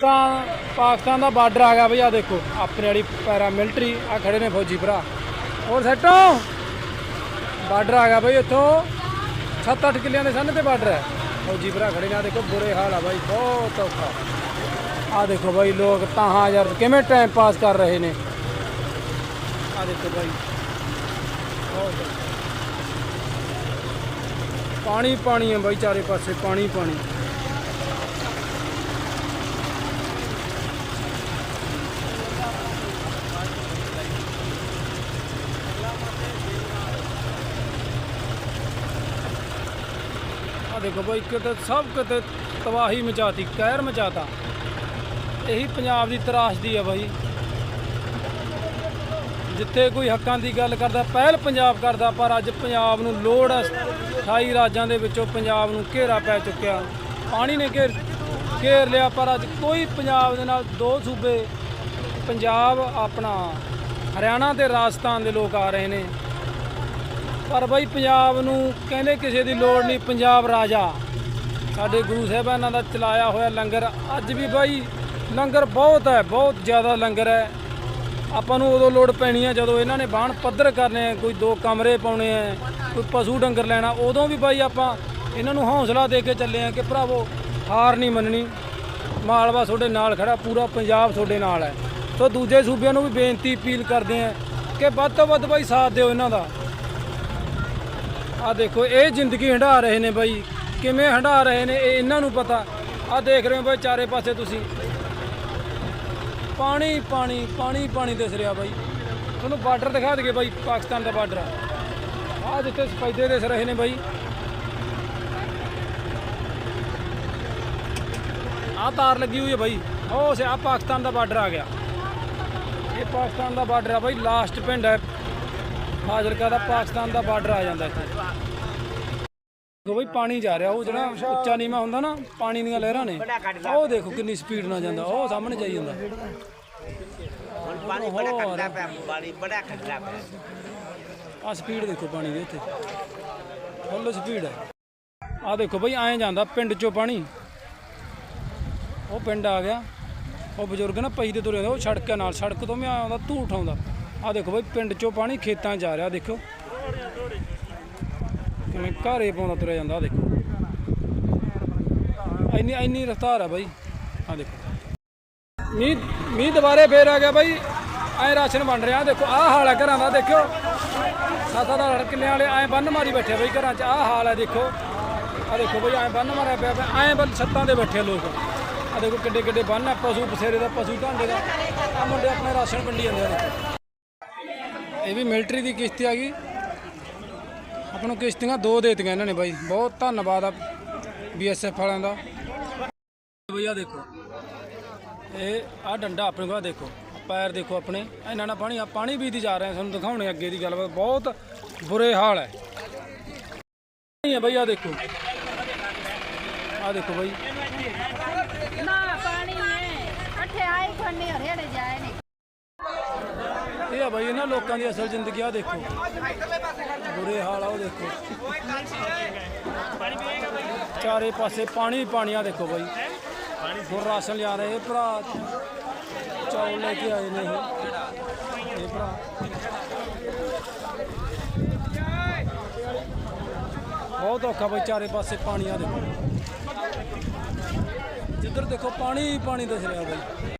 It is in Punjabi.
ਤਾਂ ਪਾਕਿਸਤਾਨ ਦਾ ਬਾਰਡਰ ਆ ਗਿਆ ਬਈ ਆ ਦੇਖੋ, ਆਪਣੇ ਵਾਲੀ ਪੈਰਾ ਮਿਲਟਰੀ ਆ ਖੜੇ ਨੇ ਫੌਜੀ ਭਰਾ। ਹੋਰ ਸੈਟੋ? ਬਾਰਡਰ ਆ ਗਿਆ ਬਈ ਇੱਥੋਂ। 7-8 ਕਿੱਲਿਆਂ ਦੇ ਸੰਨ ਤੇ ਬਾਰਡਰ ਹੈ। ਫੌਜੀ ਭਰਾ ਖੜੇ ਨੇ ਆ ਦੇਖੋ, ਬੁਰੇ ਹਾਲ ਆ ਬਾਈ, ਬਹੁਤ ਔਖਾ। ਆ ਦੇਖੋ ਬਾਈ, ਲੋਕ ਤਾਹਾਂ ਯਾਰ, ਕਿਵੇਂ ਟਾਈਮ ਪਾਸ ਕਰ ਰਹੇ ਨੇ। ਆ ਦੇਖੋ ਬਾਈ। ਪਾਣੀ ਪਾਣੀ ਹੈ ਬਾਈ, ਚਾਰੇ ਪਾਸੇ ਪਾਣੀ ਪਾਣੀ ਆ ਦੇਖੋ ਬਾਈ ਕਿਤੇ ਸਭ ਕਿਤੇ ਤਬਾਹੀ ਮਚਾਤੀ, ਕਹਿਰ ਮਚਾਤਾ। ਇਹੀ ਪੰਜਾਬ ਦੀ ਤਰਾਸ਼ਦੀ ਆ ਬਾਈ। ਜਿੱਥੇ ਕੋਈ ਹੱਕਾਂ ਦੀ ਗੱਲ ਕਰਦਾ, ਪਹਿਲ ਪੰਜਾਬ ਕਰਦਾ, ਪਰ ਅੱਜ ਪੰਜਾਬ ਨੂੰ ਲੋੜ ਹੈ 28 ਰਾਜਾਂ ਦੇ ਵਿੱਚੋਂ ਪੰਜਾਬ ਨੂੰ ਘੇਰਾ ਪੈ ਚੁੱਕਿਆ। ਪਾਣੀ ਨੇ ਘੇਰ ਘੇਰ ਲਿਆ, ਪਰ ਅੱਜ ਕੋਈ ਪੰਜਾਬ ਦੇ ਨਾਲ ਦੋ ਸੂਬੇ, ਪੰਜਾਬ ਆਪਣਾ, ਹਰਿਆਣਾ ਤੇ ਰਾਜਸਥਾਨ ਦੇ ਲੋਕ ਆ ਰਹੇ ਨੇ। ਪਰ ਬਾਈ ਪੰਜਾਬ ਨੂੰ ਕਹਿੰਦੇ ਕਿਸੇ ਦੀ ਲੋੜ ਨਹੀਂ, ਪੰਜਾਬ ਰਾਜਾ। ਸਾਡੇ ਗੁਰੂ ਸਾਹਿਬਾਨਾਂ ਦਾ ਚਲਾਇਆ ਹੋਇਆ ਲੰਗਰ। ਅੱਜ ਵੀ ਬਾਈ ਲੰਗਰ ਬਹੁਤ ਹੈ, ਬਹੁਤ ਜ਼ਿਆਦਾ ਲੰਗਰ ਹੈ। ਆਪਾਂ ਨੂੰ ਉਦੋਂ ਲੋੜ ਪੈਣੀ ਹੈ ਜਦੋਂ ਇਹਨਾਂ ਨੇ ਬਾਣ ਪੱਧਰ ਕਰਨੇ ਆ ਕੋਈ ਦੋ ਕਮਰੇ ਪਾਉਣੇ ਆ ਕੋਈ ਪਸ਼ੂ ਡੰਗਰ ਲੈਣਾ, ਉਦੋਂ ਵੀ ਬਾਈ ਆਪਾਂ ਇਹਨਾਂ ਨੂੰ ਹੌਸਲਾ ਦੇ ਕੇ ਚੱਲੇ ਆ ਕਿ ਭਰਾਵੋ, ਹਾਰ ਨਹੀਂ ਮੰਨਣੀ। ਮਾਲਵਾ ਤੁਹਾਡੇ ਨਾਲ ਖੜਾ, ਪੂਰਾ ਪੰਜਾਬ ਤੁਹਾਡੇ ਨਾਲ ਹੈ। ਸੋ ਦੂਜੇ ਸੂਬਿਆਂ ਨੂੰ ਵੀ ਬੇਨਤੀ ਅਪੀਲ ਕਰਦੇ ਆ ਕਿ ਵੱਧ ਤੋਂ ਵੱਧ ਬਾਈ ਸਾਥ ਦਿਓ ਇਹਨਾਂ ਦਾ। ਆ ਦੇਖੋ, ਇਹ ਜ਼ਿੰਦਗੀ ਹੰਢਾ ਰਹੇ ਨੇ ਬਾਈ। ਕਿਵੇਂ ਹੰਢਾ ਰਹੇ ਨੇ, ਇਹ ਇਹਨਾਂ ਨੂੰ ਪਤਾ। ਆ ਦੇਖ ਰਹੇ ਹੋ ਬਾਈ, ਚਾਰੇ ਪਾਸੇ ਤੁਸੀਂ। ਪਾਣੀ ਪਾਣੀ ਪਾਣੀ ਪਾਣੀ ਦਿਸ ਰਿਹਾ ਬਾਈ। ਤੁਹਾਨੂੰ ਬਾਰਡਰ ਦਿਖਾ ਦਈਏ ਬਾਈ, ਪਾਕਿਸਤਾਨ ਦਾ ਬਾਰਡਰ ਆ। ਜਿੱਥੇ ਸਫੈਦੇ ਦਿਸ ਰਹੇ ਨੇ ਬਾਈ। ਆ ਤਾਰ ਲੱਗੀ ਹੋਈ ਹੈ ਬਾਈ। ਉਹ ਸੇ ਆ ਪਾਕਿਸਤਾਨ ਦਾ ਬਾਰਡਰ ਆ ਗਿਆ। ਇਹ ਪਾਕਿਸਤਾਨ ਦਾ ਬਾਰਡਰ ਆ ਬਾਈ, ਲਾਸਟ ਪਿੰਡ ਹੈ। ਫਾਜ਼ਿਲਕਾ ਦਾ ਪਾਕਿਸਤਾਨ ਦਾ ਬਾਰਡਰ ਆ ਜਾਂਦਾ ਇੱਥੇ। ਦੇਖੋ ਬਈ ਪਾਣੀ ਜਾ ਰਿਹਾ ਉਹ ਜਿਹੜਾ ਉੱਚਾ ਨੀਵਾ ਹੁੰਦਾ ਨਾ ਪਾਣੀ ਦੀਆਂ ਲਹਿਰਾਂ ਨੇ ਉਹ ਦੇਖੋ ਕਿੰਨੀ ਸਪੀਡ ਨਾਲ ਜਾਂਦਾ ਉਹ ਸਾਹਮਣੇ ਜਾਈ ਜਾਂਦਾ। ਹੁਣ ਪਾਣੀ ਬੜਾ ਖਤਰਾ ਪਿਆ ਪਾਣੀ ਬੜਾ ਖਤਰਾ ਪਿਆ। ਆ ਸਪੀਡ ਦੇਖੋ ਪਾਣੀ ਦੀ ਇੱਥੇ। ਫੁੱਲ ਸਪੀਡ ਹੈ ਆ ਦੇਖੋ ਬਈ ਐਂ ਜਾਂਦਾ ਪਿੰਡ ਚੋਂ ਪਾਣੀ। ਉਹ ਪਿੰਡ ਆ ਗਿਆ। ਉਹ ਬਜ਼ੁਰਗ ਨਾ ਪਈ ਤੇ ਤੁਰੇ ਆਉਂਦੇ, ਉਹ ਸੜਕ ਨਾਲ ਸੜਕ ਤੋਂ ਵੀ ਆਉਂਦਾ ਧੂ ਉਠਾਉਂਦਾ। ਆ ਦੇਖੋ ਬਈ, ਪਿੰਡ ਚੋਂ ਪਾਣੀ ਖੇਤਾਂ 'ਚ ਜਾ ਰਿਹਾ ਦੇਖੋ ਕਿਵੇਂ ਘਾਰੇ ਪਾਉਣਾ ਤੁਰਿਆ ਜਾਂਦਾ ਦੇਖੋ। ਇੰਨੀ ਇੰਨੀ ਰਫ਼ਤਾਰ ਆ ਬਾਈ। ਆ ਦੇਖੋ। ਮੀਂਹ ਮੀਂਹ ਦੁਬਾਰੇ ਫੇਰ ਆ ਗਿਆ ਬਾਈ। ਐ ਰਾਸ਼ਨ ਬਣ ਰਿਹਾ, ਦੇਖੋ, ਆਹ ਹਾਲ ਹੈ ਘਰਾਂ ਦਾ, ਦੇਖਿਓ। ਸਾਤਾ ਦਾ ਕਿੱਲਿਆਂ ਵਾਲੇ ਐ ਬੰਨ ਮਾਰੀ ਬੈਠੇ ਬਾਈ ਘਰਾਂ 'ਚ, ਆਹ ਹਾਲ ਹੈ ਦੇਖੋ। ਆ ਦੇਖੋ ਬਈ, ਐ ਬੰਨ ਮਾਰਿਆ ਪਿਆ ਪਿਆ ਐ ਬੰਨ ਛੱਤਾਂ ਦੇ ਬੈਠੇ ਲੋਕ। ਆ ਦੇਖੋ ਕਿੱਡੇ ਕਿੱਡੇ ਬੰਨ ਆ, ਪਸ਼ੂ ਪਸੇਰੇ ਦਾ, ਪਸ਼ੂ ਢਾਂਡੇ ਦਾ। ਆ ਮੁੰਡੇ ਆਪਣੇ ਰਾਸ਼ਨ ਵੰਡੀ ਜਾਂਦੇ ਆ, ਦੇਖੋ। ਇਹ ਵੀ ਮਿਲਟਰੀ ਦੀ ਕਿਸ਼ਤੀ ਆ ਗਈ। ਆਪਾਂ ਨੂੰ ਕਿਸ਼ਤੀਆਂ ਦੋ ਦੇ ਦਿੱਤੀਆਂ ਇਹਨਾਂ ਨੇ ਬਾਈ। ਬਹੁਤ ਧੰਨਵਾਦ ਆ ਬੀਐਸਐਫ ਵਾਲਿਆਂ ਦਾ। ਬਈਆ ਦੇਖੋ। ਇਹ ਆ ਡੰਡਾ ਆਪਣੇ ਕੋਲ ਆਹ ਦੇਖੋ। ਪੈਰ ਦੇਖੋ ਆਪਣੇ। ਇਹਨਾਂ ਨਾਲ ਪਾਣੀ ਆ ਪਾਣੀ ਪੀਦੀ ਜਾ ਰਹੇ। ਆ ਤੁਹਾਨੂੰ ਦਿਖਾਉਣੇ ਅੱਗੇ ਦੀ ਗੱਲਬਾਤ ਬਹੁਤ ਬੁਰੇ ਹਾਲ ਹੈ ਨਹੀਂ ਹੈ ਬਈ ਆ ਦੇਖੋ। ਆ ਦੇਖੋ ਬਈ। ਨਾ, ਪਾਣੀ ਹੈ ਇਕੱਠੇ ਆਏ ਖੰਨੇ ਹਰੇੜੇ ਜਾਏ ਨੇ। ਆ ਬਈ, ਇਹਨਾਂ ਲੋਕਾਂ ਦੀ ਅਸਲ ਜ਼ਿੰਦਗੀ ਆ ਦੇਖੋ। ਬੁਰੇ ਹਾਲ ਆ, ਉਹ ਦੇਖੋ। ਚਾਰੇ ਪਾਸੇ ਪਾਣੀ ਪਾਣੀ ਆ, ਦੇਖੋ ਬਾਈ। ਹੁਣ ਰਾਸ਼ਨ ਲਿਆ ਰਹੇ ਭਰਾ। ਚੌਲ ਲੈ ਕੇ ਆਏ ਨੇ ਇਹ। ਇਹ ਭਰਾ। ਬਹੁਤ ਔਖਾ ਬਈ, ਚਾਰੇ ਪਾਸੇ ਪਾਣੀ ਆ, ਦੇਖੋ। ਜਿੱਧਰ ਦੇਖੋ, ਪਾਣੀ ਪਾਣੀ ਦਿਸ ਰਿਹਾ ਬਾਈ।